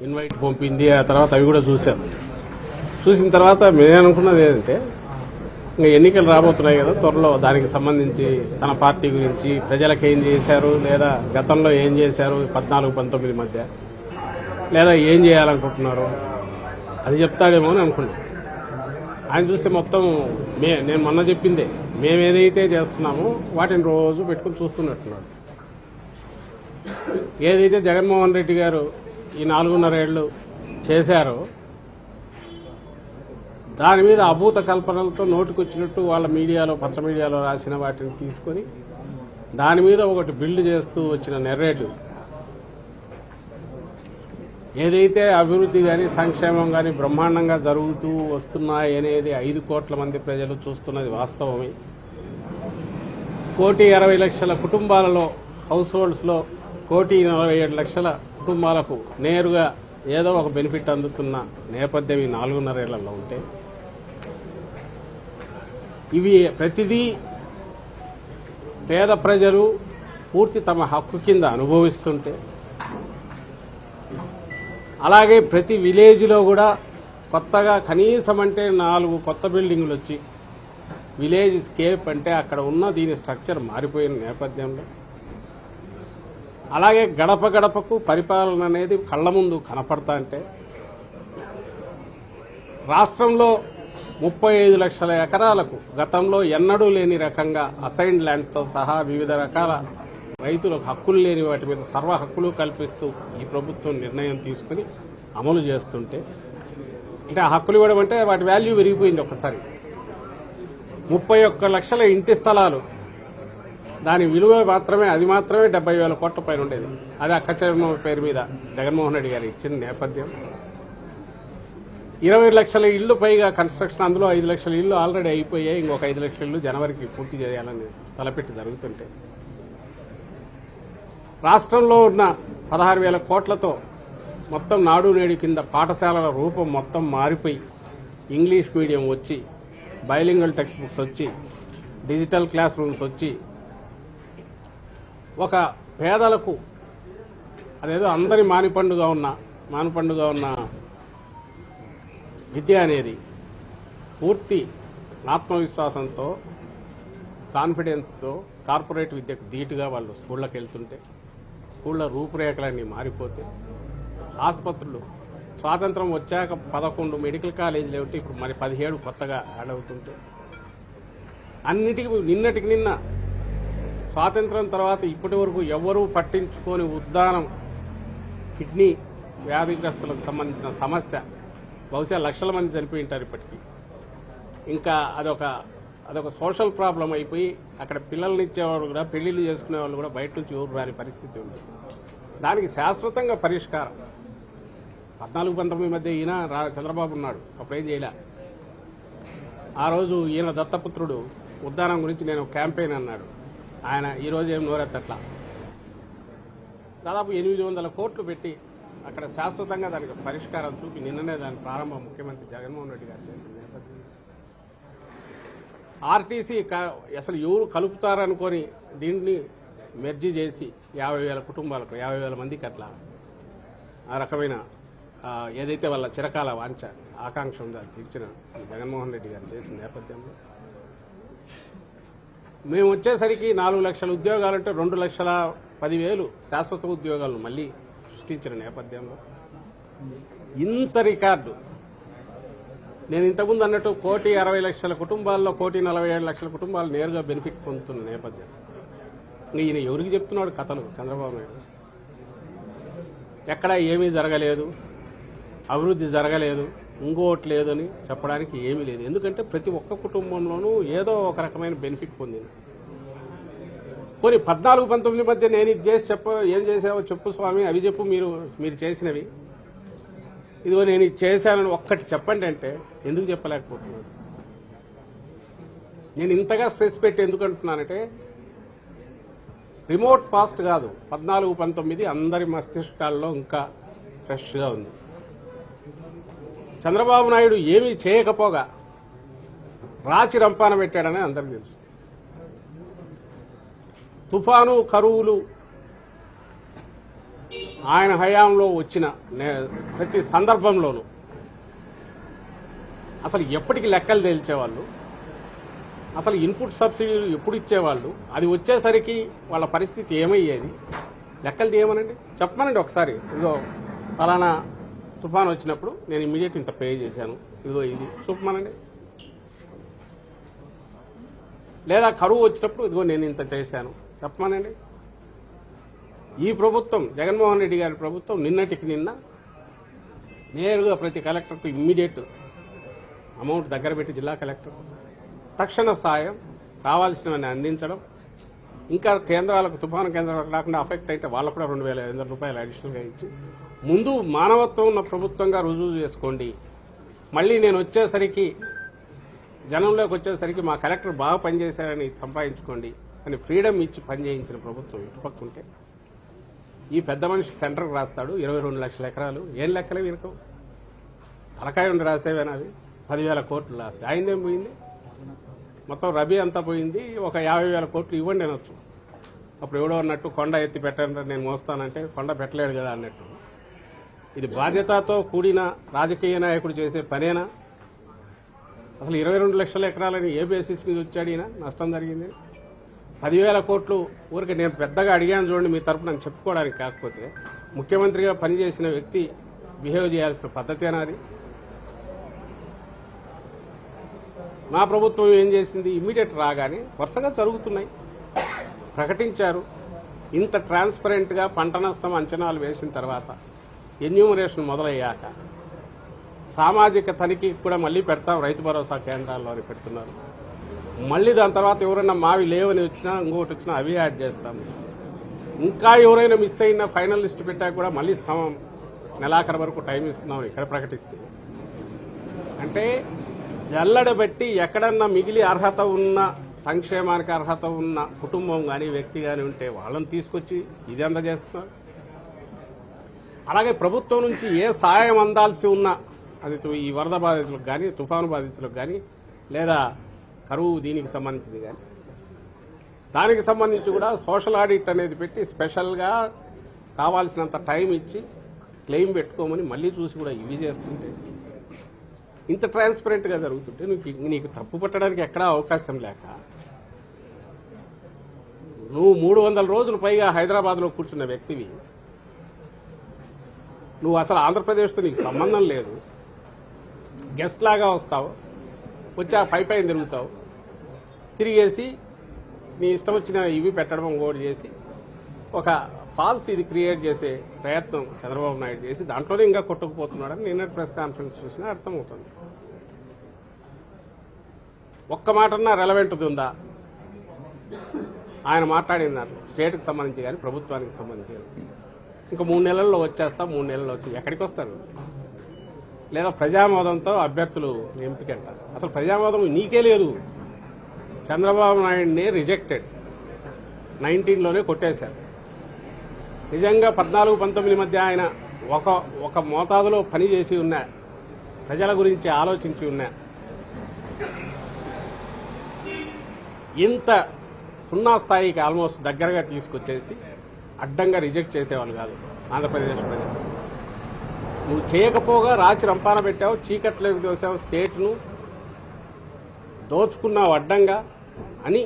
Invite పంపింది ఆ తర్వాత అవి కూడా చూశాం చూసిన తర్వాత మేము అనుకున్నది ఏంటంటే ఇంకా ఎన్నికలు రాబోతున్నాయి కదా త్వరలో దానికి సంబంధించి తన పార్టీ గురించి ప్రజలకు ఏం చేశారు లేదా గతంలో ఏం చేశారు పద్నాలుగు పంతొమ్మిది మధ్య లేదా ఏం చేయాలనుకుంటున్నారు అది చెప్తాడేమో అని అనుకున్నాం. ఆయన చూస్తే మొత్తం మే నేను మొన్న చెప్పిందే మేము ఏదైతే చేస్తున్నామో వాటిని రోజు పెట్టుకుని చూస్తున్నట్టున్నాడు ఏదైతే జగన్మోహన్ రెడ్డి గారు ఈ నాలుగున్నర ఏళ్ళు చేశారో. దాని మీద అభూత కల్పనలతో నోటికొచ్చినట్టు వాళ్ళ మీడియాలో పచ్చ మీడియాలో రాసిన వాటిని తీసుకొని దాని మీద ఒకటి బిల్డ్ చేస్తూ వచ్చిన నెర్రేటివ్ ఏదైతే అభివృద్ధి కానీ సంక్షేమం కానీ బ్రహ్మాండంగా జరుగుతూ వస్తున్నాయి అనేది ఐదు కోట్ల మంది ప్రజలు చూస్తున్నది వాస్తవమే. కోటి అరవై లక్షల కుటుంబాలలో హౌస్ హోల్డ్స్లో కోటి నలభై ఏడు లక్షల కుటుంబాలకు నేరుగా ఏదో ఒక బెనిఫిట్ అందుతున్న నేపథ్యం ఈ నాలుగున్నరేళ్ళలో ఉంటే ఇవి ప్రతిదీ పేద ప్రజలు పూర్తి తమ హక్కు కింద అనుభవిస్తుంటే అలాగే ప్రతి విలేజ్లో కూడా కొత్తగా కనీసం అంటే నాలుగు కొత్త బిల్డింగులు వచ్చి విలేజ్ స్కేప్ అంటే అక్కడ ఉన్న దీని స్ట్రక్చర్ మారిపోయిన నేపథ్యంలో అలాగే గడప గడపకు పరిపాలన అనేది కళ్ళ ముందు కనపడతా అంటే రాష్ట్రంలో ముప్పై ఐదు లక్షల ఎకరాలకు గతంలో ఎన్నడూ లేని రకంగా అసైన్డ్ ల్యాండ్స్తో సహా వివిధ రకాల రైతులకు హక్కులు లేని వాటి మీద సర్వ హక్కులు కల్పిస్తూ ఈ ప్రభుత్వం నిర్ణయం తీసుకుని అమలు చేస్తుంటే అంటే ఆ హక్కులు ఇవ్వడం అంటే వాటి వాల్యూ పెరిగిపోయింది ఒకసారి ముప్పై ఒక్క లక్షల ఇంటి స్థలాలు దాని విలువ మాత్రమే అది మాత్రమే డెబ్బై వేల కోట్ల పైన ఉండేది. అది అక్క పేరు మీద జగన్మోహన్ రెడ్డి గారు ఇచ్చిన నేపథ్యం. ఇరవై లక్షల ఇళ్ళు పైగా కన్స్ట్రక్షన్ అందులో ఐదు లక్షల ఇళ్ళు ఆల్రెడీ అయిపోయాయి. ఇంకొక ఐదు లక్షల ఇళ్ళు జనవరికి పూర్తి చేయాలని తలపెట్టి జరుగుతుంటే రాష్ట్రంలో ఉన్న పదహారు వేల కోట్లతో మొత్తం నాడు నేడు కింద పాఠశాలల రూపం మొత్తం మారిపోయి ఇంగ్లీష్ మీడియం వచ్చి బైలింగల్ టెక్స్ట్ బుక్స్ వచ్చి డిజిటల్ క్లాస్ రూమ్స్ వచ్చి ఒక పేదలకు అదేదో అందరి మానిపండుగా ఉన్న మానిపండుగా ఉన్న విద్య అనేది పూర్తి ఆత్మవిశ్వాసంతో కాన్ఫిడెన్స్తో కార్పొరేట్ విద్యకు ధీటుగా వాళ్ళు స్కూళ్ళకి వెళ్తుంటే స్కూళ్ళ రూపురేఖలన్నీ మారిపోతే ఆసుపత్రులు స్వాతంత్రం వచ్చాక పదకొండు మెడికల్ కాలేజీలు ఏమిటి ఇప్పుడు మరి పదిహేడు కొత్తగా యాడ్ అవుతుంటే అన్నిటికీ నిన్నటికి నిన్న స్వాతంత్రం తర్వాత ఇప్పటి వరకు ఎవరూ పట్టించుకోని ఉద్దానం కిడ్నీ వ్యాధిగ్రస్తులకు సంబంధించిన సమస్య బహుశా లక్షల మంది చనిపోయి ఉంటారు ఇప్పటికీ. ఇంకా అదొక అదొక సోషల్ ప్రాబ్లం అయిపోయి అక్కడ పిల్లల్ని ఇచ్చేవాళ్ళు కూడా పెళ్ళిళ్ళు చేసుకునే వాళ్ళు కూడా బయట నుంచి ఊరు రాని పరిస్థితి ఉంది. దానికి శాశ్వతంగా పరిష్కారం. పద్నాలుగు పంతొమ్మిది మధ్య ఈయన రా చంద్రబాబు ఉన్నాడు. అప్పుడేం చేయలే. ఆ రోజు ఈయన దత్తపుత్రుడు ఉద్దానం గురించి నేను క్యాంపెయిన్ అన్నాడు. ఆయన ఈరోజు ఏం నోరెత్తట్లా? దాదాపు ఎనిమిది వందల కోట్లు పెట్టి అక్కడ శాశ్వతంగా దానికి పరిష్కారం చూపి నిన్ననే దాని ప్రారంభం ముఖ్యమంత్రి జగన్మోహన్ రెడ్డి గారు చేసిన నేపథ్యంలో. ఆర్టీసీ అసలు ఎవరు కలుపుతారనుకొని దీన్ని మెర్జీ చేసి యాభై వేల కుటుంబాలకు యాభై వేల మందికి అట్లా ఆ రకమైన ఏదైతే వాళ్ళ చిరకాల వాంఛ ఆకాంక్ష ఉందో అది తీర్చిన జగన్మోహన్ రెడ్డి గారు చేసిన నేపథ్యంలో మేము వచ్చేసరికి నాలుగు లక్షల ఉద్యోగాలు అంటే రెండు లక్షల పదివేలు శాశ్వత ఉద్యోగాలను మళ్ళీ సృష్టించిన నేపథ్యంలో. ఇంత రికార్డు. నేను ఇంతకుముందు అన్నట్టు కోటి అరవై లక్షల కుటుంబాల్లో కోటి నలభై ఏడు లక్షల కుటుంబాలు నేరుగా బెనిఫిట్ పొందుతున్న నేపథ్యం. ఈయన ఎవరికి చెప్తున్నాడు కథలు? చంద్రబాబు నాయుడు. ఎక్కడా ఏమీ జరగలేదు. అభివృద్ధి జరగలేదు. ఇంకోటి లేదని చెప్పడానికి ఏమీ లేదు. ఎందుకంటే ప్రతి ఒక్క కుటుంబంలోనూ ఏదో ఒక రకమైన బెనిఫిట్ పొందింది. పోనీ పద్నాలుగు పంతొమ్మిది మధ్య నేను ఇది చేసి చెప్ప ఏం చేసావో చెప్పు స్వామి అవి చెప్పు మీరు మీరు చేసినవి. ఇదిగో నేను ఇది చేశానని ఒక్కటి చెప్పండి అంటే ఎందుకు చెప్పలేకపోతున్నాను? నేను ఇంతగా స్ట్రెస్ పెట్టి ఎందుకు అంటున్నానంటే రిమోట్ పాస్ట్ కాదు. పద్నాలుగు పంతొమ్మిది అందరి మస్తిష్కాల్లో ఇంకా ఫ్రెష్గా ఉంది. చంద్రబాబు నాయుడు ఏమీ చేయకపోగా రాచి రంపాన పెట్టాడని అందరికి తెలుసు. తుఫాను కరువులు ఆయన హయాంలో వచ్చిన నే- ప్రతి సందర్భంలోనూ అసలు ఎప్పటికి లెక్కలు తేల్చేవాళ్ళు అసలు ఇన్పుట్ సబ్సిడీలు ఎప్పుడు ఇచ్చేవాళ్ళు అది వచ్చేసరికి వాళ్ళ పరిస్థితి ఏమయ్యేది? లెక్కలు తీయమనండి? చెప్పమనండి ఒకసారి. ఇదో ఫలానా తుఫాన్ వచ్చినప్పుడు నేను ఇమీడియట్ ఇంత పే చేశాను. ఇదిగో ఇది. చూపమనండి లేదా కరువు వచ్చినప్పుడు ఇదిగో నేను ఇంత చేశాను. చెప్పమనండి. ఈ ప్రభుత్వం జగన్మోహన్ రెడ్డి గారి ప్రభుత్వం నిన్నటికి నిన్న నేరుగా ప్రతి కలెక్టర్కు ఇమ్మీడియట్ అమౌంట్ దగ్గర పెట్టి జిల్లా కలెక్టర్ తక్షణ సాయం కావాల్సినవన్నీ అందించడం ఇంకా కేంద్రాలకు తుఫాను కేంద్రాలకు రాకుండా అఫెక్ట్ అయితే వాళ్ళకు కూడా రెండు వేల ఐదు వందల రూపాయలు అడిషనల్గా ఇచ్చి ముందు మానవత్వం ఉన్న ప్రభుత్వంగా రుజువు చేసుకోండి. మళ్ళీ నేను వచ్చేసరికి జనంలోకి వచ్చేసరికి మా కలెక్టర్ బాగా పనిచేశారని సంపాదించుకోండి అని ఫ్రీడమ్ ఇచ్చి పనిచేయించిన ప్రభుత్వం ఇటుపక్క ఉంటే ఈ పెద్ద మనిషి సెంటర్కి రాస్తాడు ఇరవై రెండు లక్షల ఎకరాలు. ఏం లెక్కలు వీరికి తలకాయ ఉండి రాసేవేనా అవి? పదివేల కోట్లు రాసి ఆయనదేం పోయింది? మొత్తం రబీ అంతా పోయింది. ఒక యాభై వేల కోట్లు ఇవ్వండి అనొచ్చు. అప్పుడు ఎవడో అన్నట్టు కొండ ఎత్తి పెట్టండి నేను మోస్తానంటే కొండ పెట్టలేడు కదా అన్నట్టు. ఇది బాధ్యతతో కూడిన రాజకీయ నాయకుడు చేసే పనేనా? అసలు ఇరవై రెండు లక్షల ఎకరాలని ఏ బేసిస్ మీద వచ్చాడు ఈయన? నష్టం జరిగింది. పదివేల కోట్లు ఊరికి నేను పెద్దగా అడిగాను చూడండి మీ తరపున చెప్పుకోవడానికి కాకపోతే ముఖ్యమంత్రిగా పనిచేసిన వ్యక్తి బిహేవ్ చేయాల్సిన పద్ధతేనా అది మా ప్రభుత్వం ఏం చేసింది? ఇమ్మీడియట్ రాగానే వరుసగా జరుగుతున్నాయి. ప్రకటించారు. ఇంత ట్రాన్స్పరెంట్గా పంట నష్టం అంచనాలు వేసిన తర్వాత ఎన్యూమరేషన్ మొదలయ్యాక సామాజిక తనిఖీకి కూడా మళ్ళీ పెడతాం రైతు భరోసా కేంద్రాల్లో పెడుతున్నారు. మళ్ళీ దాని తర్వాత ఎవరైనా మావి లేవని వచ్చినా ఇంకొకటి వచ్చినా అవి యాడ్ చేస్తాము ఇంకా ఎవరైనా మిస్ అయినా ఫైనల్ లిస్ట్ పెట్టాక కూడా మళ్ళీ సమం నెలాఖరు వరకు టైం ఇస్తున్నాం ఇక్కడ ప్రకటిస్తే. అంటే జల్లడ బట్టి ఎక్కడన్నా మిగిలి అర్హత ఉన్న సంక్షేమానికి అర్హత ఉన్న కుటుంబం కానీ వ్యక్తి కానీ ఉంటే వాళ్ళని తీసుకొచ్చి ఇది అందజేస్తున్నారు అలాగే ప్రభుత్వం నుంచి ఏ సహాయం అందాల్సి ఉన్నా అది ఈ వరద బాధితులకు కానీ తుఫాను బాధితులకు కానీ లేదా కరువు దీనికి సంబంధించింది కానీ దానికి సంబంధించి కూడా సోషల్ ఆడిట్ అనేది పెట్టి స్పెషల్గా కావాల్సినంత టైం ఇచ్చి క్లెయిమ్ పెట్టుకోమని మళ్ళీ చూసి కూడా ఇవి చేస్తుంటే ఇంత ట్రాన్స్పరెంట్గా జరుగుతుంటే నీకు నీకు తప్పు పట్టడానికి ఎక్కడా అవకాశం లేక నువ్వు మూడు వందల రోజులు పైగా హైదరాబాద్లో కూర్చున్న వ్యక్తివి నువ్వు అసలు ఆంధ్రప్రదేశ్తో నీకు సంబంధం లేదు. గెస్ట్ లాగా వస్తావు. వచ్చాక పై పైన తిరుగుతావు. తిరిగేసి నీ ఇష్టం వచ్చిన ఇవి పెట్టడం ఇంకోటి చేసి ఒక ఫాల్స్ ఇది క్రియేట్ చేసే ప్రయత్నం చంద్రబాబు నాయుడు చేసి దాంట్లోనే ఇంకా కొట్టుకుపోతున్నాడని నిన్న ప్రెస్ కాన్ఫరెన్స్ చూసినా అర్థమవుతుంది. ఒక్క మాటన్నా రెలవెంట్ ఉందా? ఆయన మాట్లాడిన స్టేట్కి సంబంధించి కానీ ప్రభుత్వానికి సంబంధించి కానీ ఇంకా మూడు నెలల్లో వచ్చేస్తా మూడు నెలల్లో వచ్చి ఎక్కడికి వస్తారు? లేదా ప్రజామోదంతో అభ్యర్థులు ఎంపికంట. అసలు ప్రజామోదం నీకే లేదు. చంద్రబాబు నాయుడిని రిజెక్టెడ్. నైన్టీన్లోనే కొట్టేశారు. నిజంగా పద్నాలుగు పంతొమ్మిది మధ్య ఆయన ఒక ఒక మోతాదులో పని చేసి ఉన్నా ప్రజల గురించి ఆలోచించి ఉన్నా ఇంత సున్నా స్థాయికి ఆల్మోస్ట్ దగ్గరగా తీసుకొచ్చేసి అడ్డంగా రిజెక్ట్ చేసేవాళ్ళు కాదు ఆంధ్రప్రదేశ్ ప్రజలు. నువ్వు చేయకపోగా రాచి రంపాన పెట్టావు చీకట్లోకి దోసావు స్టేట్ను దోచుకున్నావు అడ్డంగా అని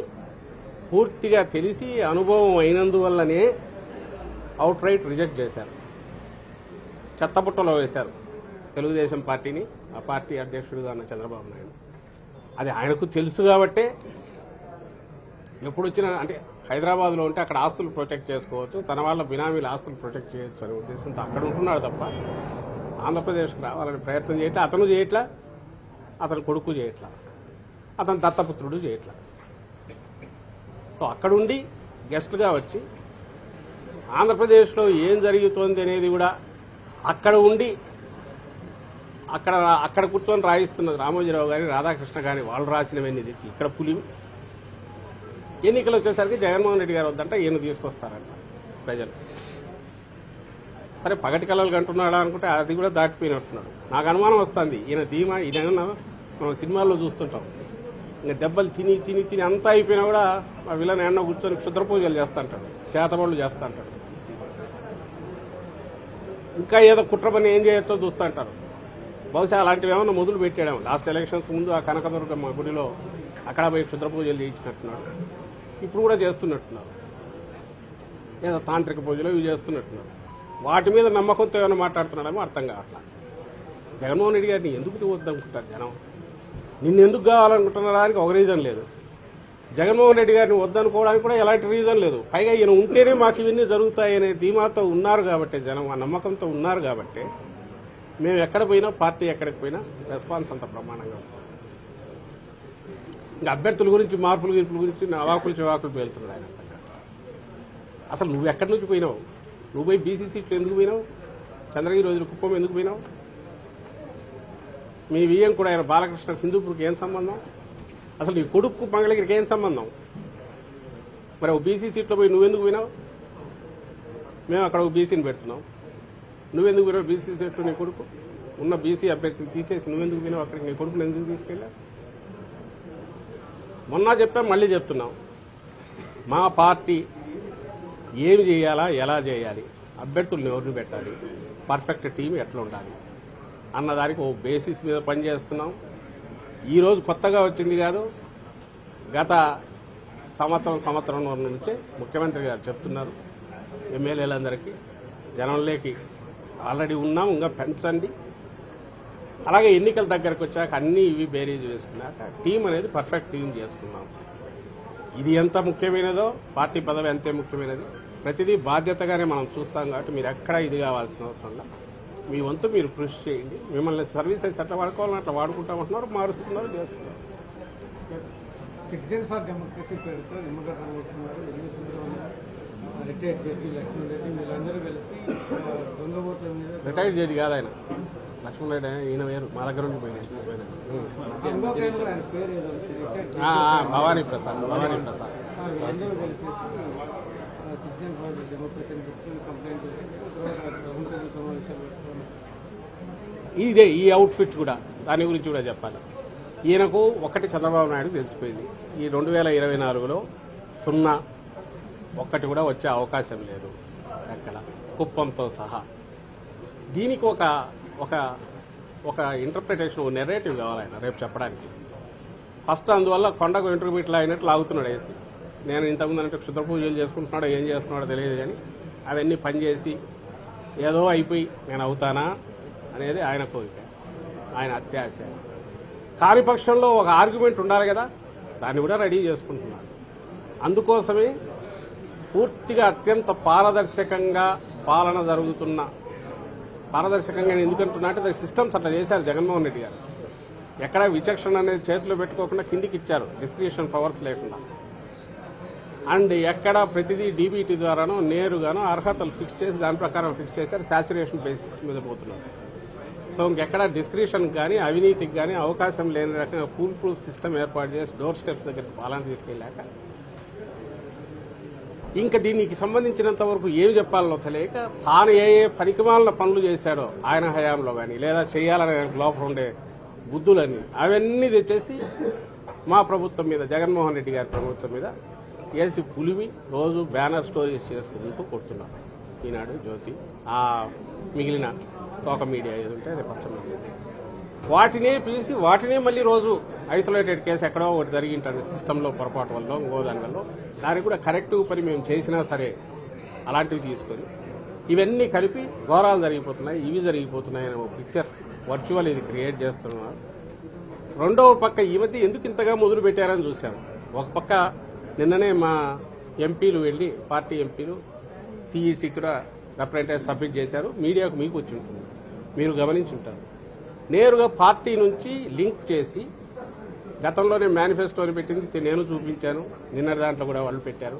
పూర్తిగా తెలిసి అనుభవం అయినందువల్లనే అవుట్ రైట్ రిజెక్ట్ చేశారు. చెత్తబుట్టలో వేశారు తెలుగుదేశం పార్టీని ఆ పార్టీ అధ్యక్షుడుగా ఉన్న చంద్రబాబు నాయుడు. అది ఆయనకు తెలుసు కాబట్టే ఎప్పుడు వచ్చినా అంటే హైదరాబాద్లో ఉంటే అక్కడ ఆస్తులు ప్రొటెక్ట్ చేసుకోవచ్చు. తన వాళ్ళ బినామీల ఆస్తులు ప్రొటెక్ట్ చేయొచ్చు అనే ఉద్దేశంతో అక్కడ ఉంటున్నాడు తప్ప ఆంధ్రప్రదేశ్కి రావాలని ప్రయత్నం చేయట్లా. అతను చేయట్లా అతని కొడుకు చేయట్లా అతని దత్తపుత్రుడు చేయట్లా. సో అక్కడుండి గెస్ట్గా వచ్చి ఆంధ్రప్రదేశ్లో ఏం జరుగుతోంది అనేది కూడా అక్కడ ఉండి అక్కడ అక్కడ కూర్చొని రాయిస్తున్నది రామోజీరావు కానీ రాధాకృష్ణ కానీ వాళ్ళు రాసినవన్నీ తెచ్చి ఇక్కడ పులి ఎన్నికలు వచ్చేసరికి జగన్మోహన్ రెడ్డి గారు వద్దంటే ఈయన తీసుకొస్తారంట ప్రజలు. సరే పగటి కళలు కంటున్నాడా అనుకుంటే అది కూడా దాటిపోయినట్టున్నాడు. నాకు అనుమానం వస్తుంది. ఈయన ధీమా ఈయన మనం సినిమాల్లో చూస్తుంటాం. ఇంకా దెబ్బలు తిని తిని తిని అంతా అయిపోయినా కూడా ఆ విలన్ ఎన్న కూర్చొని క్షుద్ర పూజలు చేస్తుంటాడు. చేతబడులు చేస్తాంటాడు. ఇంకా ఏదో కుట్రమని ఏం చేయొచ్చో చూస్తుంటారు. బహుశా అలాంటివి ఏమైనా మొదలు పెట్టాడేమో లాస్ట్ ఎలక్షన్స్ ముందు ఆ కనకదుర్గమ్మ గుడిలో అక్కడ పోయి క్షుద్ర పూజలు చేయించినట్టున్నాడు. ఇప్పుడు కూడా చేస్తున్నట్టున్నారు. ఏదో తాంత్రిక పూజలు ఇవి చేస్తున్నట్టున్నారు. వాటి మీద నమ్మకంతో ఏమైనా మాట్లాడుతున్నాడేమో అర్థం కావట్లా. జగన్మోహన్ రెడ్డి గారిని ఎందుకు వద్దనుకుంటారు జనం? నిన్ను ఎందుకు కావాలనుకుంటున్నాడానికి ఒక రీజన్ లేదు. జగన్మోహన్ రెడ్డి గారిని వద్దనుకోవడానికి కూడా ఎలాంటి రీజన్ లేదు. పైగా ఈయన ఉంటేనే మాకు ఇవన్నీ జరుగుతాయనే ధీమాతో ఉన్నారు కాబట్టి జనం ఆ నమ్మకంతో ఉన్నారు కాబట్టి మేము ఎక్కడ పోయినా పార్టీ ఎక్కడికి పోయినా రెస్పాన్స్ అంత ప్రమాణంగా వస్తుంది. ఇంకా అభ్యర్థుల గురించి మార్పుల గీర్పుల గురించి అవాకులు చివాకులు పేలుతున్నాడు ఆయన అసలు నువ్వు ఎక్కడి నుంచి పోయినావు? నువ్వు పోయి బీసీ సీట్లు ఎందుకు పోయినావు? చంద్రగిరి రోజుల కుప్పం ఎందుకు పోయినావు? మీ వియ్యం కూడా ఆయన బాలకృష్ణ హిందూపూర్కి ఏం సంబంధం? అసలు నీ కొడుకు మంగళగిరికి ఏం సంబంధం? మరి ఒక బీసీ సీట్లో పోయి నువ్వెందుకు పోయినావు? మేము అక్కడ ఒక బీసీని పెడుతున్నాం. నువ్వెందుకు పోయినావు బీసీ సీట్లో నీ కొడుకు? ఉన్న బీసీ అభ్యర్థిని తీసేసి నువ్వెందుకు పోయినావు? అక్కడికి నీ కొడుకుని ఎందుకు తీసుకెళ్ళావు? మొన్న చెప్పాం మళ్ళీ చెప్తున్నాం. మా పార్టీ ఏమి చేయాలా ఎలా చేయాలి? అభ్యర్థులను ఎవరిని పెట్టాలి? పర్ఫెక్ట్ టీం ఎట్లా ఉండాలి అన్నదానికి ఓ బేసిస్ మీద పనిచేస్తున్నాం ఈరోజు కొత్తగా వచ్చింది కాదు గత సంవత్సరం సంవత్సరం నుంచే ముఖ్యమంత్రి గారు చెప్తున్నారు. ఎమ్మెల్యేలందరికీ జనంలోకి ఆల్రెడీ ఉన్నాం ఇంకా పెంచండి. అలాగే ఎన్నికల దగ్గరకు వచ్చాక అన్ని ఇవి బేరీజ్ వేసుకున్నాక టీం అనేది పర్ఫెక్ట్ టీం చేసుకున్నాం ఇది ఎంత ముఖ్యమైనదో పార్టీ పదవి అంతే ముఖ్యమైనది. ప్రతిదీ బాధ్యతగానే మనం చూస్తాం కాబట్టి మీరు ఎక్కడ ఇది కావాల్సిన అవసరం లేదు. మీ వంతు మీరు కృషి చేయండి. మిమ్మల్ని సర్వీసెస్ ఎట్లా వాడుకోవాలని అట్లా వాడుకుంటామంటున్నారు మారుస్తున్నారు చేస్తున్నారు. సిటిజన్ ఫర్ డెమోక్రసీ పేరుతో Nimmagadda Ramakrishna Rao L V Subrahmanyam retired judge Lakshman Reddy వీళ్ళందరూ కలిసి ఆ, దొంగ ఓట్ల మీద రిటైర్డ్ చేయడు కాదు ఆయన. లక్ష్మణ్ రెడ్డి ఈయన వేరు మా దగ్గర నుండి పోయిన పోయిన. ఉం. ఇంకొక ఆయన కూడా ఆయన పేరు ఏదో రిటైర్డ్ ఆ, ఆ, భవానీ ప్రసాద్ భవానీ ప్రసాద్. ఇదే ఈ అవుట్ఫిట్ కూడా దాని గురించి కూడా చెప్పాలి. ఈయనకు ఒకటి చంద్రబాబు నాయుడు తెలిసిపోయింది. ఈ రెండు వేల ఇరవై నాలుగులో సున్నా ఒక్కటి కూడా వచ్చే అవకాశం లేదు. ఎక్కడ? కుప్పంతో సహా. దీనికి ఒక ఒక ఒక ఇంటర్ప్రిటేషన్ ఒక నెరేటివ్ కావాలి ఆయన రేపు చెప్పడానికి. ఫస్ట్ అందువల్ల కొండకు ఇంటర్మీడియట్లో అయినట్టు లాగుతున్నాడు వేసి నేను ఇంతకుముందు అంటే క్షుద్ర పూజలు చేసుకుంటున్నాడో ఏం చేస్తున్నాడో తెలియదు కానీ అవన్నీ పనిచేసి ఏదో అయిపోయి నేను అవుతానా అనేది ఆయన కోరిక ఆయన అత్యాశ. కార్యపక్షంలో పక్షంలో ఒక ఆర్గ్యుమెంట్ ఉండాలి కదా దాన్ని కూడా రెడీ చేసుకుంటున్నాడు. అందుకోసమే పూర్తిగా అత్యంత పారదర్శకంగా పాలన జరుగుతున్న పారదర్శకంగా ఎందుకు అంటున్నా అంటే దాని సిస్టమ్స్ అట్లా చేశారు జగన్మోహన్ రెడ్డి గారు. ఎక్కడ విచక్షణ అనేది చేతిలో పెట్టుకోకుండా కిందికి ఇచ్చారు డిస్క్రిప్షన్ పవర్స్ లేకుండా. అండ్ ఎక్కడ ప్రతిదీ డీబీటీ ద్వారానో నేరుగానో అర్హతలు ఫిక్స్ చేసి దాని ప్రకారం ఫిక్స్ చేశారు సాచురేషన్ బేసిస్ మీద పోతున్నారు. సో ఇంకెక్కడ డిస్క్రిప్షన్ కానీ అవినీతికి కానీ అవకాశం లేని రకంగా ఫుల్ ప్రూఫ్ సిస్టమ్ ఏర్పాటు చేసి డోర్ స్టెప్స్ దగ్గరికి పాలన తీసుకెళ్ళాక ఇంకా దీనికి సంబంధించినంత వరకు ఏమి చెప్పాలో తెలియక తాను ఏ ఏ పనికిమాలిన పనులు చేశాడో ఆయన హయాంలో కానీ లేదా చేయాలనే లోపల ఉండే బుద్ధులని అవన్నీ తెచ్చేసి మా ప్రభుత్వం మీద జగన్మోహన్ రెడ్డి గారి ప్రభుత్వం మీద వేసి పులిమి రోజు బ్యానర్ స్టోరీస్ చేసుకుంటూ కొడుతున్నారు ఈనాడు జ్యోతి ఆ మిగిలిన తోక మీడియా ఏది ఉంటే అది పచ్చ వాటినే పిలిచి వాటినే మళ్ళీ రోజు ఐసోలేటెడ్ కేసు ఎక్కడో ఒకటి జరిగి ఉంటుంది సిస్టంలో పొరపాటు వల్ల ఇంకో దాని వల్ల. దానికి కూడా కరెక్ట్ పని మేము చేసినా సరే అలాంటివి తీసుకొని ఇవన్నీ కలిపి ఘోరాలు జరిగిపోతున్నాయి ఇవి జరిగిపోతున్నాయి అనే ఒక పిక్చర్ వర్చువల్ ఇది క్రియేట్ చేస్తున్నారు రెండవ పక్క ఈ మధ్య ఎందుకు ఇంతగా మొదలు పెట్టారని చూశాము ఒక పక్క నిన్ననే మా ఎంపీలు వెళ్ళి పార్టీ ఎంపీలు సిఈసి కూడా రిప్రజెంటేటివ్ సబ్మిట్ చేశారు. మీడియాకు మీకు వచ్చి ఉంటుంది. మీరు గమనించి ఉంటారు. నేరుగా పార్టీ నుంచి లింక్ చేసి గతంలోనే మేనిఫెస్టోని పెట్టింది నేను చూపించాను. నిన్న దాంట్లో కూడా వాళ్ళు పెట్టారు.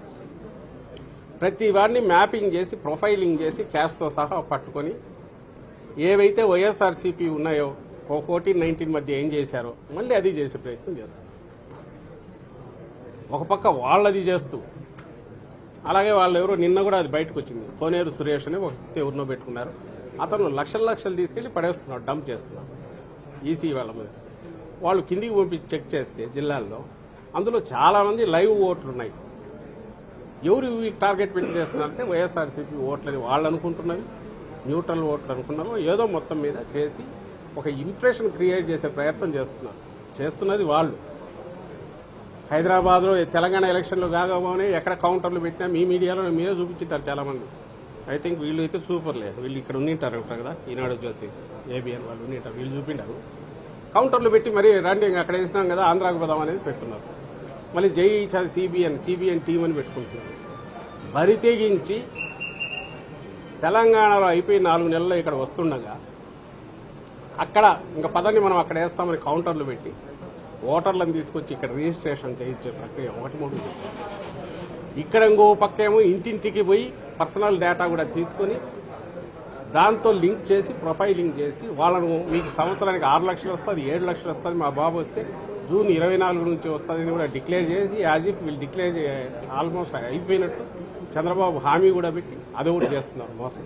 ప్రతి వాడిని మ్యాపింగ్ చేసి ప్రొఫైలింగ్ చేసి క్యాష్తో సహా పట్టుకొని ఏవైతే వైఎస్ఆర్సీపీ ఉన్నాయో ఫోర్టీన్ నైన్టీన్ మధ్య ఏం చేశారో మళ్ళీ అది చేసే ప్రయత్నం చేస్తారు. ఒక పక్క వాళ్ళది చేస్తూ అలాగే వాళ్ళు ఎవరో నిన్న కూడా అది బయటకు వచ్చింది కోనేరు సురేష్ అని ఒక వ్యక్తి ఎవరినో పెట్టుకున్నారు. అతను లక్షల లక్షలు తీసుకెళ్ళి పడేస్తున్నాడు డంప్ చేస్తున్నాడు. ఈసీ వాళ్ళ మీద. వాళ్ళు కిందికి పంపించి చెక్ చేస్తే జిల్లాల్లో అందులో చాలామంది లైవ్ ఓట్లు ఉన్నాయి. ఎవరు ఇవి టార్గెట్ పెట్టి చేస్తున్నారంటే వైఎస్ఆర్సీపీ ఓట్లని వాళ్ళు అనుకుంటున్నవి న్యూట్రల్ ఓట్లు అనుకున్నారో ఏదో మొత్తం మీద చేసి ఒక ఇంప్రెషన్ క్రియేట్ చేసే ప్రయత్నం చేస్తున్నారు. చేస్తున్నది వాళ్ళు. హైదరాబాద్లో తెలంగాణ ఎలక్షన్లు కాకపోనే ఎక్కడ కౌంటర్లు పెట్టినా మీ మీడియాలో మీరే చూపించింటారు చాలామంది. ఐ థింక్ వీళ్ళు అయితే సూపర్ లేదు వీళ్ళు ఇక్కడ ఉండింటారు కదా ఈనాడు జ్యోతి ఏబిఎన్ వాళ్ళు ఉండింటారు. వీళ్ళు చూపిండారు. కౌంటర్లు పెట్టి మరి రండి అక్కడ వేసినాం కదా ఆంధ్రాకు పోదాం అనేది పెట్టున్నారు. మళ్ళీ జై సిబిఎన్ సిబిఎన్ టీం అని పెట్టుకుంటున్నారు. బరి తెగించి తెలంగాణలో అయిపోయి నాలుగు నెలలు ఇక్కడ వస్తుండగా అక్కడ ఇంకా పదని మనం అక్కడ వేస్తామని కౌంటర్లు పెట్టి ఓటర్లను తీసుకొచ్చి ఇక్కడ రిజిస్ట్రేషన్ చేయించే ప్రక్రియ ఒకటి మూడు ఇక్కడ ఇంకో పక్కేమో ఇంటింటికి పోయి పర్సనల్ డేటా కూడా తీసుకొని దాంతో లింక్ చేసి ప్రొఫైలింగ్ చేసి వాళ్ళను మీకు సంవత్సరానికి ఆరు లక్షలు వస్తుంది ఏడు లక్షలు వస్తుంది మా బాబు వస్తే జూన్ ఇరవై నాలుగు నుంచి వస్తుందని కూడా డిక్లేర్ చేసి యాజ్ ఇఫ్ వీళ్ళు డిక్లేర్ ఆల్మోస్ట్ అయిపోయినట్టు చంద్రబాబు హామీ కూడా పెట్టి అది ఒకటి చేస్తున్నారు మోసం.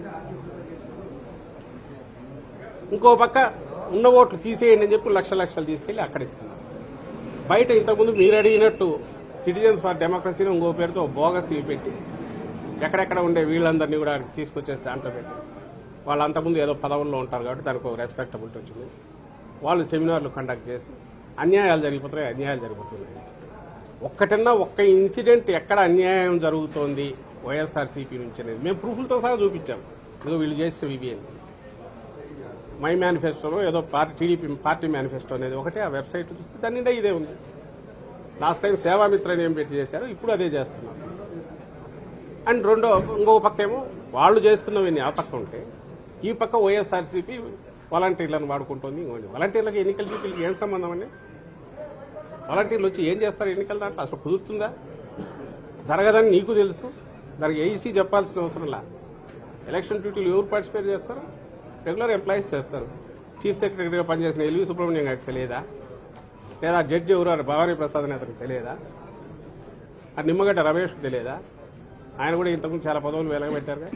ఇంకో పక్క ఉన్న ఓట్లు తీసేయండి అని చెప్పి లక్ష లక్షలు తీసుకెళ్ళి అక్కడ ఇస్తున్నారు. బయట ఇంతకుముందు మీరు అడిగినట్టు సిటిజన్స్ ఫర్ డెమోక్రసీని ఇంకో పేరుతో బోగస్ ఇవి పెట్టి ఎక్కడెక్కడ ఉండే వీళ్ళందరినీ కూడా తీసుకొచ్చేసి దాంట్లో పెట్టి వాళ్ళు అంతకుముందు ఏదో పదవుల్లో ఉంటారు కాబట్టి దానికి ఒక రెస్పెక్టబిలిటీ వచ్చింది. వాళ్ళు సెమినార్లు కండక్ట్ చేసి అన్యాయాలు జరిగిపోతున్నాయి అన్యాయాలు జరిగిపోతున్నాయి. ఒక్కటన్నా ఒక్క ఇన్సిడెంట్ ఎక్కడ అన్యాయం జరుగుతోంది వైఎస్ఆర్సీపీ నుంచి అనేది మేము ప్రూఫ్లతో సహా చూపించాం. ఇదో వీళ్ళు చేసిన విబిఎన్ మై మేనిఫెస్టోలో ఏదో పార్టీ టీడీపీ పార్టీ మేనిఫెస్టో అనేది ఒకటే ఆ వెబ్సైట్ చూస్తే దాని నిండా ఇదే ఉంది. లాస్ట్ టైం సేవామిత్ర ఏం పెట్టి చేశారు ఇప్పుడు అదే చేస్తున్నారు. అండ్ రెండో ఇంకో పక్క ఏమో వాళ్ళు చేస్తున్నవి ఆ ఉంటే ఈ పక్క వైఎస్ఆర్సీపీ వాలంటీర్లను వాడుకుంటుంది ఇంకోండి వాలంటీర్లకు ఎన్నికల చూపులకి ఏం సంబంధం అండి? వాలంటీర్లు వచ్చి ఏం చేస్తారు ఎన్నికల దాంట్లో? అసలు కుదురుతుందా? జరగదని నీకు తెలుసు. దానికి ఏఈసీ చెప్పాల్సిన అవసరంలా ఎలక్షన్ డ్యూటీలు ఎవరు పార్టిసిపేట్ చేస్తారు? రెగ్యులర్ ఎంప్లాయీస్ చేస్తారు. చీఫ్ సెక్రటరీగా పనిచేసిన ఎల్వి సుబ్రహ్మణ్యం గారికి తెలియదా? లేదా జడ్జి ఎవరు భవానీ ప్రసాద్ అని అతనికి తెలియదా? ఆ నిమ్మగడ్డ రమేష్కు తెలియదా? ఆయన కూడా ఇంతకుముందు చాలా పదవులు వెలగబెట్టారుగా.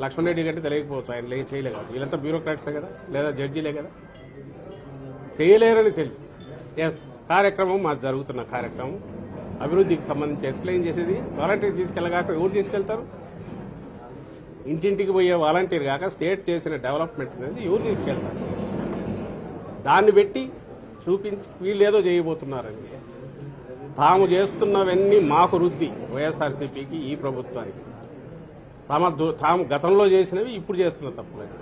లక్ష్మణ్ రెడ్డి కంటే తెలియకపోవచ్చు. ఆయన లే చేయలే కాబట్టి. వీళ్ళంతా బ్యూరోక్రాట్సే కదా? లేదా జడ్జీలే కదా? చేయలేరని తెలుసు. ఎస్ కార్యక్రమం మాది జరుగుతున్న కార్యక్రమం. అభివృద్ధికి సంబంధించి ఎక్స్ప్లెయిన్ చేసేది వాలంటీర్ తీసుకెళ్ళగాక ఎవరు తీసుకెళ్తారు? ఇంటింటికి పోయే వాలంటీర్ కాక స్టేట్ చేసిన డెవలప్మెంట్ అనేది ఎవరు తీసుకెళ్తారు? దాన్ని పెట్టి చూపించి వీళ్ళు ఏదో చేయబోతున్నారని తాము చేస్తున్నవన్నీ మాకు రుద్ది వైఎస్ఆర్సీపీకి ఈ ప్రభుత్వానికి. తమ తాము గతంలో చేసినవి ఇప్పుడు చేస్తున్న తప్పులేదు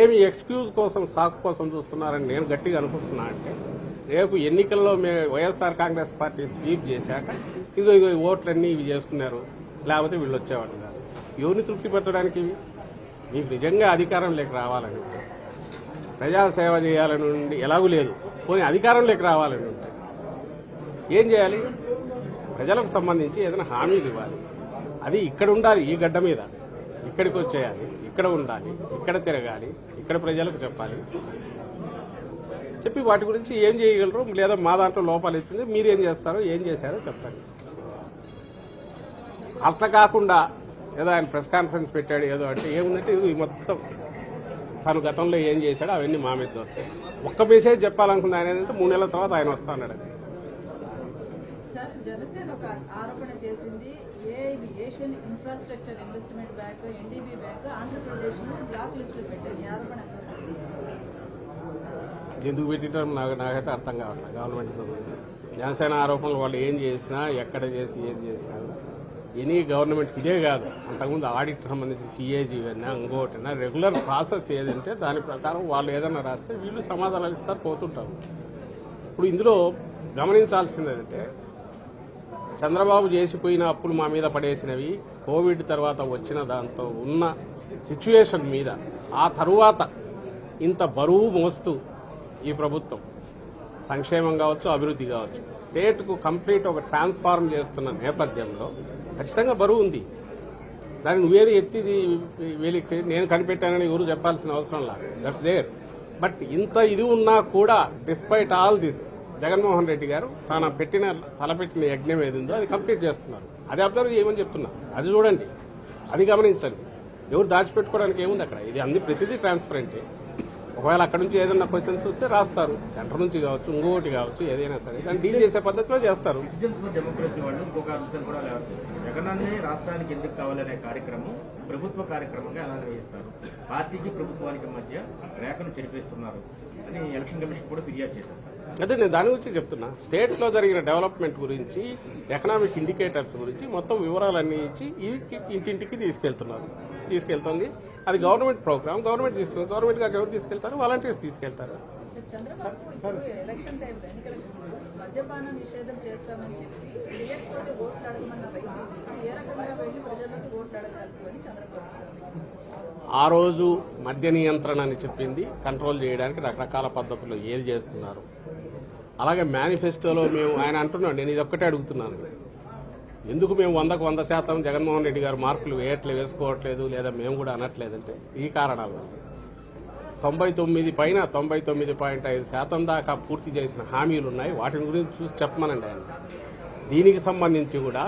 ఏమి ఎక్స్క్యూజ్ కోసం సాకు కోసం చూస్తున్నారని నేను గట్టిగా అనుకుంటున్నా అంటే రేపు ఎన్నికల్లో May YSR Congress party sweep చేశాక ఇదిగో ఇదో ఓట్లన్నీ ఇవి చేసుకున్నారు లేకపోతే వీళ్ళు వచ్చేవాళ్ళు కాదు. ఎవరిని తృప్తిపరచడానికి ఇవి? మీకు నిజంగా అధికారం లేక రావాలని ఉంటే, ప్రజాసేవ చేయాలని ఉండి ఎలాగూ లేదు పోనీ అధికారం లేక రావాలని ఉంటే ఏం చేయాలి? ప్రజలకు సంబంధించి ఏదైనా హామీలు ఇవ్వాలి. అది ఇక్కడ ఉండాలి ఈ గడ్డ మీద. ఇక్కడికి వచ్చేయాలి ఇక్కడ ఉండాలి ఇక్కడ తిరగాలి ఇక్కడ ప్రజలకు చెప్పాలి. చెప్పి వాటి గురించి ఏం చేయగలరు? లేదా మా దాంట్లో లోపాలు ఇస్తుంది మీరు ఏం చేస్తారో ఏం చేశారో చెప్పండి. అట్లా కాకుండా ఏదో ఆయన ప్రెస్ కాన్ఫరెన్స్ పెట్టాడు ఏదో అంటే ఏముందంటే ఇది మొత్తం తను గతంలో ఏం చేశాడో అవన్నీ మా మీద వస్తాయి. ఒక్క మెసేజ్ చెప్పాలనుకుంది ఆయన ఏంటంటే మూడు నెలల తర్వాత ఆయన వస్తా అన్నాడు అది జనసేన ఒక ఆరోపణ చేసింది. AIB Asian infrastructure investment bank NDB bank Andhra Pradesh black లిస్ట్లో పెట్టారు ఆరోపణ ఎందుకు పెట్టడం నాకు నాకైతే అర్థం కావట్లేదు. గవర్నమెంట్ గురించి జనసేన ఆరోపణలు వాళ్ళు ఏం చేసినా ఎక్కడ చేసి ఏది చేసినా ఎనీ గవర్నమెంట్కి ఇదే కాదు. అంతకుముందు ఆడిట్ సంబంధించి సిఏజీ అయినా ఇంకోటైనా రెగ్యులర్ ప్రాసెస్ ఏదంటే దాని ప్రకారం వాళ్ళు ఏదైనా రాస్తే వీళ్ళు సమాధానాలు ఇస్తారు పోతుంటారు. ఇప్పుడు ఇందులో గమనించాల్సింది ఏంటంటే చంద్రబాబు చేసిపోయిన అప్పులు మా మీద పడేసినవి. కోవిడ్ తర్వాత వచ్చిన దాంతో ఉన్న సిచ్యువేషన్ మీద. ఆ తరువాత ఇంత బరువు మోస్తూ ఈ ప్రభుత్వం. సంక్షేమం కావచ్చు అభివృద్ధి కావచ్చు. స్టేట్కు కంప్లీట్ ఒక ట్రాన్స్ఫార్మ్ చేస్తున్న నేపథ్యంలో ఖచ్చితంగా బరువు ఉంది. దాన్ని నువ్వేది ఎత్తి వీళ్ళకి నేను కనిపెట్టానని ఎవరు చెప్పాల్సిన అవసరం లేదు. That's there. బట్ ఇంత ఇది ఉన్నా కూడా despite all this Jaganmohan Reddy గారు తాను పెట్టిన తలపెట్టిన యజ్ఞం ఏది ఉందో అది కంప్లీట్ చేస్తున్నారు. అది అబ్జర్వ్ చేయమని చెప్తున్నా. అది చూడండి. అది గమనించండి. ఎవరు దాచిపెట్టుకోవడానికి ఏముంది అక్కడ? ఇది అన్ని ప్రతిదీ ట్రాన్స్పరెంటే ఒకవేళ అక్కడ నుంచి ఏదైనా క్వశ్చన్స్ వస్తే రాస్తారు. సెంటర్ నుంచి కావచ్చు ఇంకోటి కావచ్చు ఏదైనా సరే. దాన్ని డీల్ చేసే పద్ధతిలో చేస్తారు. సిటిజన్స్ ఫర్ డెమోక్రసీ వాళ్ళు ఇంకొక అంశం కూడా లేవట్లేదు జగనన్నే రాష్ట్రానికి ఎందుకు కావాలనే కార్యక్రమం ప్రభుత్వ కార్యక్రమంగా ఎలా నిర్వహిస్తారు? పార్టీకి ప్రభుత్వానికి మధ్య రేఖను చెరిపేస్తున్నారు అని ఎలక్షన్ కమిషన్ కూడా ఫిర్యాదు చేశారు. అదే నేను దాని గురించి చెప్తున్నా. స్టేట్లో జరిగిన డెవలప్మెంట్ గురించి ఎకనామిక్ ఇండికేటర్స్ గురించి మొత్తం వివరాలన్నీ ఇచ్చి ఇంటింటికి తీసుకెళ్తున్నారు. తీసుకెళ్తుంది. అది గవర్నమెంట్ ప్రోగ్రామ్. గవర్నమెంట్ తీసుకు గవర్నమెంట్ గారు ఎవరు తీసుకెళ్తారు? వాలంటీర్స్ తీసుకెళ్తారు. ఆ రోజు మద్య నియంత్రణ అని చెప్పింది. కంట్రోల్ చేయడానికి రకరకాల పద్ధతులు ఏది చేస్తున్నారు. అలాగే మేనిఫెస్టోలో మేము ఆయన అంటున్నాడు. నేను ఇది ఒక్కటే అడుగుతున్నాను. ఎందుకు మేము వందకు వంద శాతం జగన్మోహన్ రెడ్డి గారు మార్కులు వేయట్లేదు వేసుకోవట్లేదు లేదా మేము కూడా అనట్లేదంటే ఈ కారణాల వల్ల. తొంభై తొమ్మిది పైన తొంభై తొమ్మిది పాయింట్ ఐదు శాతం దాకా పూర్తి చేసిన హామీలు ఉన్నాయి. వాటిని గురించి చూసి చెప్పమనండి ఆయన. దీనికి సంబంధించి కూడా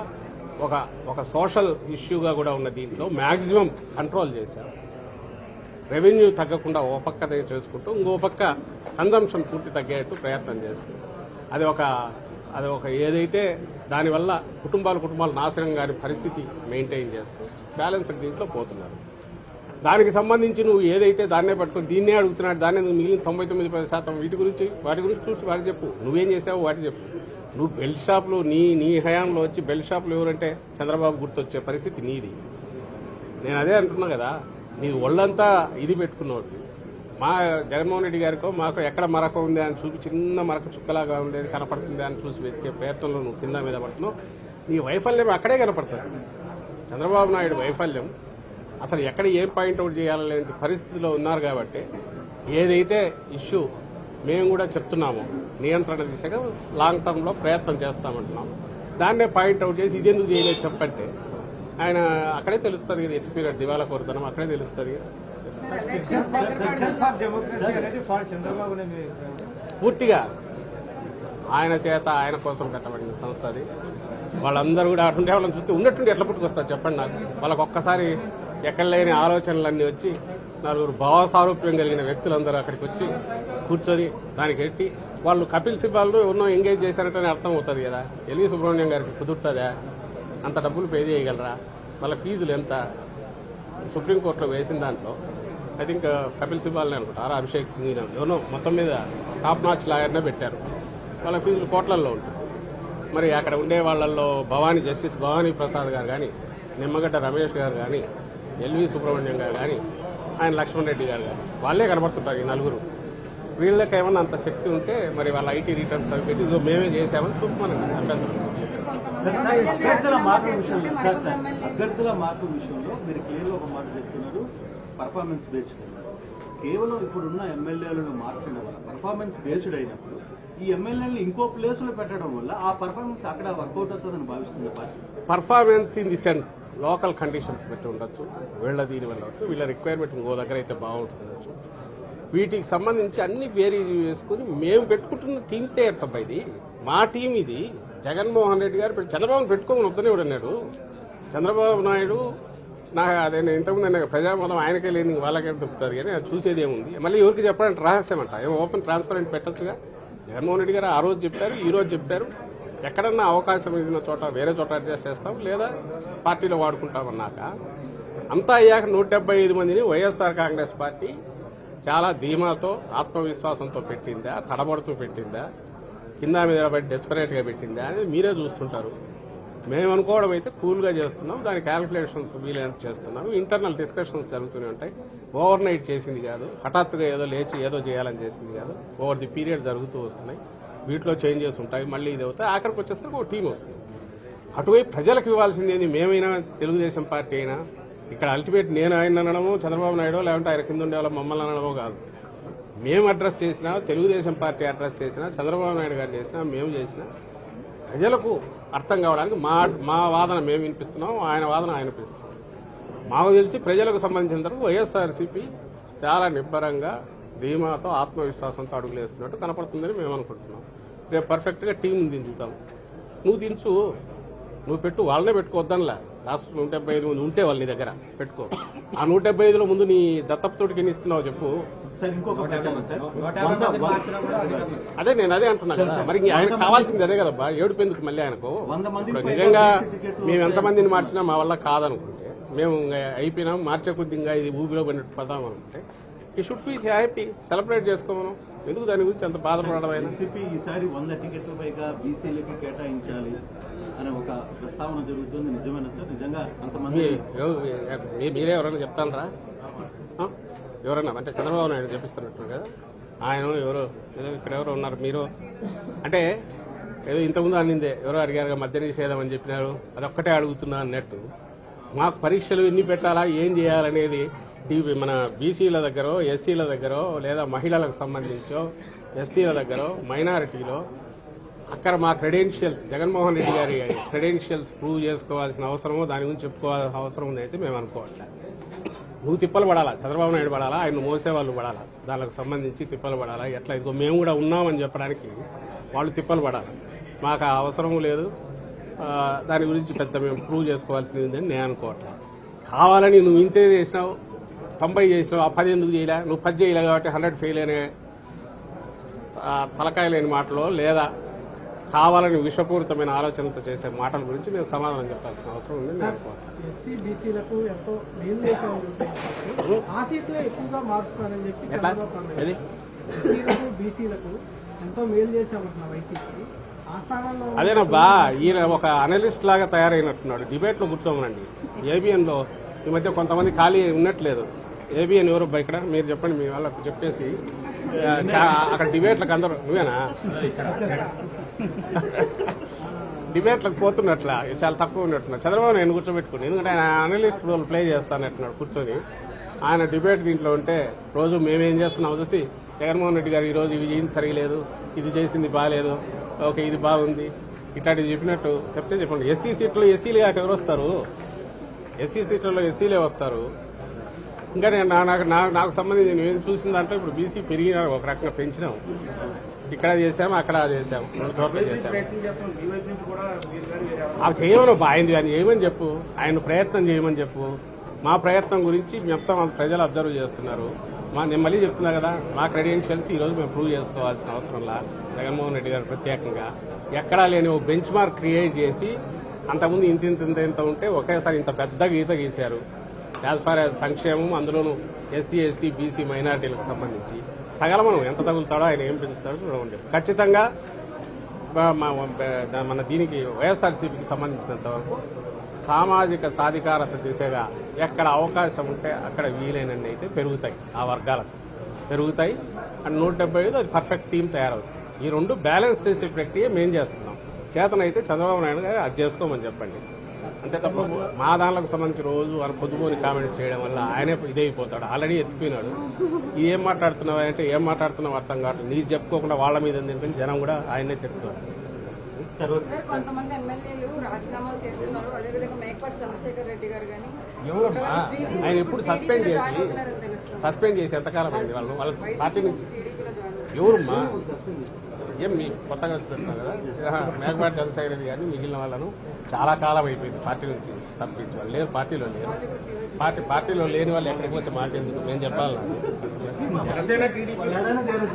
ఒక ఒక సోషల్ ఇష్యూగా కూడా ఉన్న దీంట్లో మ్యాక్సిమం కంట్రోల్ చేశారు. రెవెన్యూ తగ్గకుండా ఓ పక్క చేసుకుంటూ ఇంకో పక్క కన్జంప్షన్ పూర్తి తగ్గేట్టు ప్రయత్నం చేస్తుంది అది ఒక అది ఒక ఏదైతే దానివల్ల కుటుంబాలు కుటుంబాలు నాశనం కాని పరిస్థితి మెయింటైన్ చేస్తూ బ్యాలెన్స్ దీంట్లో పోతున్నారు. దానికి సంబంధించి నువ్వు ఏదైతే దాన్నే పట్టుకుని దీన్నే అడుగుతున్నాడు దాన్ని నువ్వు మిగిలిన తొంభై తొమ్మిది పది శాతం వీటి గురించి వాటి గురించి చూసి వాటి చెప్పు. నువ్వేం చేసావు వాటి చెప్పు. నువ్వు బెల్ట్ షాపులు నీ నీ హయాంలో వచ్చి బెల్ట్ షాపులు ఎవరంటే చంద్రబాబు గుర్తొచ్చే పరిస్థితి నీది. నేను అదే అంటున్నా కదా నీ ఒళ్ళంతా ఇది పెట్టుకున్నావు మా జగన్మోహన్ రెడ్డి గారికో మాకు ఎక్కడ మరక ఉంది అని చూపి చిన్న మరక చుక్కలాగా ఉండేది కనపడుతుంది అని చూసి వెతికే ప్రయత్నంలో నువ్వు కింద మీద పడుతున్నావు. నీ వైఫల్యం అక్కడే కనపడుతుంది. చంద్రబాబు నాయుడు వైఫల్యం. అసలు ఎక్కడ ఏం పాయింట్అవుట్ చేయాలనే పరిస్థితిలో ఉన్నారు కాబట్టి ఏదైతే ఇష్యూ మేము కూడా చెప్తున్నాము నియంత్రణ దిశగా లాంగ్ టర్మ్లో ప్రయత్నం చేస్తామంటున్నాము. దాన్నే పాయింట్అవుట్ చేసి ఇది ఎందుకు చేయలేదు చెప్పంటే ఆయన అక్కడే తెలుస్తుంది కదా ఎత్తిపీరియడ్ దివాళా దివాలా కోరుతాం అక్కడే తెలుస్తుంది కదా. పూర్తిగా ఆయన చేత ఆయన కోసం పెట్టబడిన సంస్థ అది. వాళ్ళందరూ కూడా అటుండే వాళ్ళని చూస్తే ఉన్నట్టుండి ఎట్లా పుట్టుకొస్తారు చెప్పండి నాకు. వాళ్ళకి ఒక్కసారి ఎక్కడ లేని ఆలోచనలన్నీ వచ్చి నలుగురు భావసారూప్యం కలిగిన వ్యక్తులందరూ అక్కడికి వచ్చి కూర్చొని దానికి ఎట్టి వాళ్ళు కపిల్ సిబ్బాలు ఎన్నో ఎంగేజ్ చేశారంటే అర్థం అవుతుంది కదా. ఎల్వి సుబ్రహ్మణ్యం గారికి కుదురుతుందా? అంత డబ్బులు పే చేయగలరా? వాళ్ళ ఫీజులు ఎంత? సుప్రీంకోర్టులో వేసిన దాంట్లో ఐ థింక్ కపిల్ సిబాల్ని అనుకుంటారు అభిషేక్ సింగ్ ఎవరో మొత్తం మీద టాప్ నాచ్ లాయర్నే పెట్టారు. వాళ్ళ ఫీజులు కోట్లల్లో ఉంటాయి. మరి అక్కడ ఉండే వాళ్ళల్లో భవానీ జస్టిస్ భవానీ ప్రసాద్ గారు కానీ నిమ్మగడ్డ రమేష్ గారు కానీ ఎల్వి సుబ్రహ్మణ్యం గారు కానీ ఆయన లక్ష్మణ్ రెడ్డి గారు కానీ వాళ్ళే కనబడుతుంటారు ఈ నలుగురు. వీళ్ళకి ఏమన్నా అంత శక్తి ఉంటే మరి వాళ్ళ ఐటీ రిటర్న్స్ అవి పెట్టి ఇదిగో మేమే చేసామని చూపమని అభ్యర్థుల అభ్యర్థుల మార్పు విషయంలో మీరు క్లియర్గా ఒక మాట చెప్తున్నారు. పర్ఫార్మెన్స్ బేస్డ్ కేవలం ఇప్పుడున్న ఎమ్మెల్యేలను మార్చడం వల్ల పర్ఫార్మెన్స్ బేస్డ్ అయినప్పుడు ఈ ఎమ్మెల్యేలను ఇంకో ప్లేస్లో పెట్టడం వల్ల ఆ పర్ఫార్మెన్స్ అక్కడ వర్కౌట్ అవుతుందని భావిస్తుంది performance in the sense local conditions పెట్టి ఉండొచ్చు వీళ్ళ దీని వల్ల వీళ్ళ రిక్వైర్మెంట్ ఇంకో దగ్గర అయితే బాగుంటుండొచ్చు వీటికి సంబంధించి అన్ని వేరీ వేసుకుని మేము పెట్టుకుంటున్న టీమ్ ప్లేయర్స్ అబ్బాయి ఇది మా టీం ఇది. జగన్మోహన్ రెడ్డి గారు పెట్టి- చంద్రబాబు పెట్టుకోమని వద్దనే ఉన్నాడు చంద్రబాబు నాయుడు నాకు అదే నేను ఇంతకుముందు అన్నా ప్రజామతం ఆయనకే లేదు వాళ్ళకే దొరుకుతుంది కానీ అది చూసేది ఏముంది. మళ్ళీ ఎవరికి చెప్పాలంటే రహస్యం అంట ఏమో ఓపెన్ ట్రాన్స్పరెంట్ పెట్టచ్చుగా. జగన్మోహన్ రెడ్డి గారు ఆ రోజు చెప్పారు ఈ రోజు చెప్పారు. ఎక్కడన్నా అవకాశం ఇచ్చిన చోట వేరే చోట అడ్జస్ట్ చేస్తాం లేదా పార్టీలో వాడుకుంటాం అన్నాక. అంతా అయ్యాక నూట డెబ్బై ఐదు మందిని వైఎస్ఆర్ కాంగ్రెస్ పార్టీ చాలా ధీమాతో ఆత్మవిశ్వాసంతో పెట్టిందా తడబడుతూ పెట్టిందా కింద మీద డెస్పరేట్గా పెట్టిందా అనేది మీరే చూస్తుంటారు. మేము అనుకోవడం అయితే కూల్గా చేస్తున్నాం. దాని క్యాలిక్యులేషన్స్ వీలైనంత చేస్తున్నాం. ఇంటర్నల్ డిస్కషన్స్ జరుగుతూనే ఉంటాయి. ఓవర్ నైట్ చేసింది కాదు. హఠాత్తుగా ఏదో లేచి ఏదో చేయాలని చేసింది కాదు. ఓవర్ ది పీరియడ్ జరుగుతూ వస్తున్నాయి. వీటిలో చేంజెస్ ఉంటాయి. మళ్ళీ ఇది అవుతాయి ఆఖరికి వచ్చేసరికి ఒక టీం వస్తుంది. అటువైపు ప్రజలకు ఇవ్వాల్సింది ఏంది? మేమైనా తెలుగుదేశం పార్టీ అయినా ఇక్కడ అల్టిమేట్ నేను ఆయన అనడము చంద్రబాబు నాయుడు లేకుంటే ఆయన కింద ఉండే వాళ్ళ మమ్మల్ని అనడమో కాదు. మేము అడ్రస్ చేసినా తెలుగుదేశం పార్టీ అడ్రస్ చేసినా చంద్రబాబు నాయుడు గారు చేసినా మేము చేసినా ప్రజలకు అర్థం కావడానికి మా మా వాదన మేము వినిపిస్తున్నాం ఆయన వాదన ఆయన వినిపిస్తున్నాం. మాకు తెలిసి ప్రజలకు సంబంధించిన వరకు వైఎస్ఆర్సీపీ చాలా నిబ్బరంగా ధీమాతో ఆత్మవిశ్వాసంతో అడుగులు వేస్తున్నట్టు కనపడుతుందని మేము అనుకుంటున్నాం. రేపు పర్ఫెక్ట్గా టీం దించుతాం. నువ్వు దించు నువ్వు పెట్టు వాళ్ళనే పెట్టుకోవద్దనిలే రాష్ట్ర నూట డెబ్బై ఐదు మంది ఉంటే వాళ్ళు నీ దగ్గర పెట్టుకో. ఆ నూట డెబ్బై ఐదులో ముందు నీ దత్తపుతోటికి ఎన్ని ఇస్తున్నావు చెప్పు. అదే నేను అదే అంటున్నా కదా. మరి ఆయన కావాల్సింది అదే కదబ్బా ఏడుపు ఎందుకు మళ్ళీ ఆయనకు? నిజంగా మేము ఎంతమందిని మార్చినా మా వల్ల కాదనుకుంటే మేము ఇంకా అయిపోయినాం మార్చే కొద్ది ఇంకా ఇది ఊబిలో పడినట్టు పదాం అనుకుంటే ఈ షుడ్ ఫీల్ హ్యాపీ సెలబ్రేట్ చేసుకోమను. ఎందుకు దాని గురించి అంత బాధపడడం ఈసారి వంద టికెట్ల పైగా బీసీలకి కేటాయించాలి. అనే ఒక ప్రస్తావన జరుగుతుంది. నిజమేనా సార్? నిజంగా అంతమంది మీరే ఎవరైనా చెప్తారా ఎవరన్నా? అంటే చంద్రబాబు నాయుడు చెప్పిస్తున్నట్టు కదా. ఆయన ఎవరో? ఏదో ఇక్కడ ఎవరో ఉన్నారు. మీరు? అంటే ఏదో ఇంతకుముందు అన్నిందే ఎవరో అడిగారు మద్య నిషేధం అని చెప్పినారు. అదొక్కటే అడుగుతున్నా అన్నట్టు. మాకు పరీక్షలు ఎన్ని పెట్టాలా? ఏం చేయాలనేది డి- మన బీసీల దగ్గర ఎస్సీల దగ్గర లేదా మహిళలకు సంబంధించో ఎస్టీల దగ్గర మైనారిటీలో అక్కడ మా క్రెడెన్షియల్స్ జగన్మోహన్ రెడ్డి గారి క్రెడెన్షియల్స్ ప్రూవ్ చేసుకోవాల్సిన అవసరమో దాని గురించి చెప్పుకోవాల్సిన అవసరం ఉంది అయితే మేము అనుకోవట్లే. నువ్వు తిప్పలు పడాలా? చంద్రబాబు నాయుడు పడాలా? ఆయన మోసేవాళ్ళు పడాలా? దానికి సంబంధించి తిప్పలు పడాలా? ఎట్లా? ఇదిగో మేము కూడా ఉన్నామని చెప్పడానికి వాళ్ళు తిప్పలు పడాలి. మాకు ఆ అవసరం లేదు. దాని గురించి పెద్ద మేము ప్రూవ్ చేసుకోవాల్సింది ఉందని నేను అనుకోవట్లే. కావాలని నువ్వు ఇంతే చేసినావు తొంభై చేసినావు ఆ పది ఎందుకు చేయలే? నువ్వు పది చేయలే కాబట్టి హండ్రెడ్ ఫెయిల్ అనే తలకాయ లేని మాటలో లేదా కావాలని విషపూరితమైన ఆలోచనలతో చేసే మాటల గురించి నేను సమాధానం చెప్పాల్సిన అవసరం ఉంది అదేనబ్బా ఈయన ఒక అనలిస్ట్ లాగా తయారైనట్టున్నాడు. డిబేట్లో కూర్చోమనండి. ఏబిఎన్లో ఈ మధ్య కొంతమంది ఖాళీ ఉన్నట్లేదు. ఏబిఎన్ ఎవరు ఇక్కడ? మీరు చెప్పండి మీ వాళ్ళకు చెప్పేసి. అక్కడ డిబేట్లకు అందరూ నువ్వేనా? డిబేట్లకు పోతున్నట్ల చాలా తక్కువ ఉన్నట్టున్నా చంద్రబాబు నేను కూర్చోబెట్టుకుని ఎందుకంటే ఆయన అనలిస్ట్ రోల్ ప్లే చేస్తానట్టున్నాడు కూర్చొని. ఆయన డిబేట్ దీంట్లో ఉంటే రోజు మేమేం చేస్తున్నాం చూసి జగన్మోహన్ రెడ్డి గారు ఈరోజు ఇవి చేయింది సరిగలేదు ఇది చేసింది బాగాలేదు ఓకే ఇది బాగుంది. ఇట్లాంటివి చెప్పినట్టు చెప్తే చెప్పండి. ఎస్సీ సీట్లు ఎస్సీలు కాక ఎవరు వస్తారు? ఎస్సీ సీట్లలో ఎస్సీలే వస్తారు. ఇంకా నేను నా- నాకు నాకు సంబంధించి నేను చూసిన దాంట్లో ఇప్పుడు బీసీ పెరిగిన ఒక రకంగా పెంచినాం. ఇక్కడ చేసాము అక్కడ చేసాము రెండు చోట్ల చేసాము కానీ అవి చేయమను ఆయన ఆయన చేయమని చెప్పు. ఆయన ప్రయత్నం చేయమని చెప్పు. మా ప్రయత్నం గురించి మొత్తం ప్రజలు అబ్జర్వ్ చేస్తున్నారు. మా నేను మళ్ళీ చెప్తున్నా కదా మా క్రెడెన్షియల్స్ ఈ రోజు మేము ప్రూవ్ చేసుకోవాల్సిన అవసరంలా జగన్మోహన్ రెడ్డి గారు ప్రత్యేకంగా. ఎక్కడా లేని ఓ బెంచ్ మార్క్ క్రియేట్ చేసి అంతకుముందు ఇంత ఇంత ఇంత ఇంత ఉంటే ఒకేసారి ఇంత పెద్ద గీత గీశారు. యాజ్ ఫార్ యాజ్ సంక్షేమం అందులోనూ ఎస్సీ ఎస్టీ బీసీ మైనారిటీలకు సంబంధించి. తగలమను. ఎంత తగులుతాడో ఆయన ఏం పెంచుతాడో చూడమని ఖచ్చితంగా మన దీనికి వైఎస్ఆర్సీపీకి సంబంధించినంత వరకు సామాజిక సాధికారత దిశగా ఎక్కడ అవకాశం ఉంటే అక్కడ వీలైనన్ని అయితే పెరుగుతాయి ఆ వర్గాలకు. పెరుగుతాయి. అండ్ నూట డెబ్బై ఐదు అది పర్ఫెక్ట్ టీం తయారవుతుంది. ఈ రెండు బ్యాలెన్స్ చేసే ప్రక్రియ మేం చేస్తున్నాం. చేతనైతే చంద్రబాబు నాయుడు గారు అది చేసుకోమని చెప్పండి. అంతే తప్ప మా దానిలకు సంబంధించి రోజు ఆయన పొద్దుపోని కామెంట్స్ చేయడం వల్ల ఆయనే ఇదైపోతాడు. ఆల్రెడీ ఎత్తిపోయినాడు. ఇది ఏం మాట్లాడుతున్నావు అంటే ఏం మాట్లాడుతున్నావు అర్థం కావట్లేదు నీకు చెప్పుకోకుండా వాళ్ళ మీద ఎందుకంటే జనం కూడా ఆయనే చెప్తున్నారు ఆయన ఎప్పుడు సస్పెండ్ చేసి సస్పెండ్ చేసి ఎంతకాలం అయింది? వాళ్ళు వాళ్ళ పార్టీ నుంచి ఎవరమ్మా? ఏం మీ కొత్తగా పెట్టున్నారు కదా? మేకపాటి చంద్రశేఖర్ రెడ్డి గారిని మిగిలిన వాళ్ళను చాలా కాలం అయిపోయింది పార్టీ నుంచి సబ్మించి వాళ్ళు లేరు పార్టీలో లేరు. పార్టీ పార్టీలో లేని వాళ్ళు ఎక్కడికి పోతే మాట ఎందుకు మేము చెప్పాలి